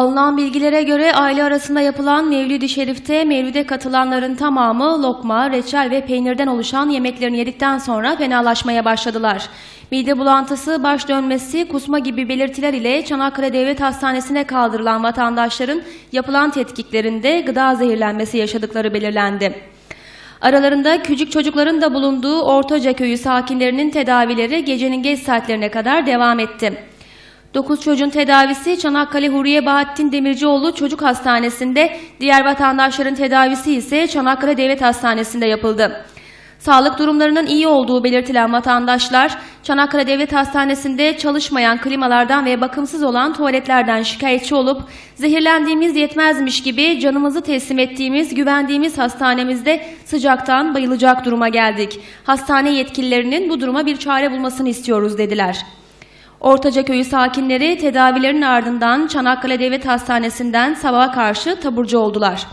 Alınan bilgilere göre aile arasında yapılan Mevlid-i Şerif'te Mevlid'e katılanların tamamı lokma, reçel ve peynirden oluşan yemeklerini yedikten sonra fenalaşmaya başladılar. Mide bulantısı, baş dönmesi, kusma gibi belirtiler ile Çanakkale Devlet Hastanesi'ne kaldırılan vatandaşların yapılan tetkiklerinde gıda zehirlenmesi yaşadıkları belirlendi. Aralarında küçük çocukların da bulunduğu Ortaca Köyü sakinlerinin tedavileri gecenin geç saatlerine kadar devam etti. 9 çocuğun tedavisi Çanakkale Huriye Bahattin Demircioğlu Çocuk Hastanesi'nde, diğer vatandaşların tedavisi ise Çanakkale Devlet Hastanesi'nde yapıldı. Sağlık durumlarının iyi olduğu belirtilen vatandaşlar, Çanakkale Devlet Hastanesi'nde çalışmayan klimalardan ve bakımsız olan tuvaletlerden şikayetçi olup, zehirlendiğimiz yetmezmiş gibi canımızı teslim ettiğimiz, güvendiğimiz hastanemizde sıcaktan bayılacak duruma geldik. Hastane yetkililerinin bu duruma bir çare bulmasını istiyoruz dediler. Ortaca köyü sakinleri tedavilerin ardından Çanakkale Devlet Hastanesi'nden sabaha karşı taburcu oldular.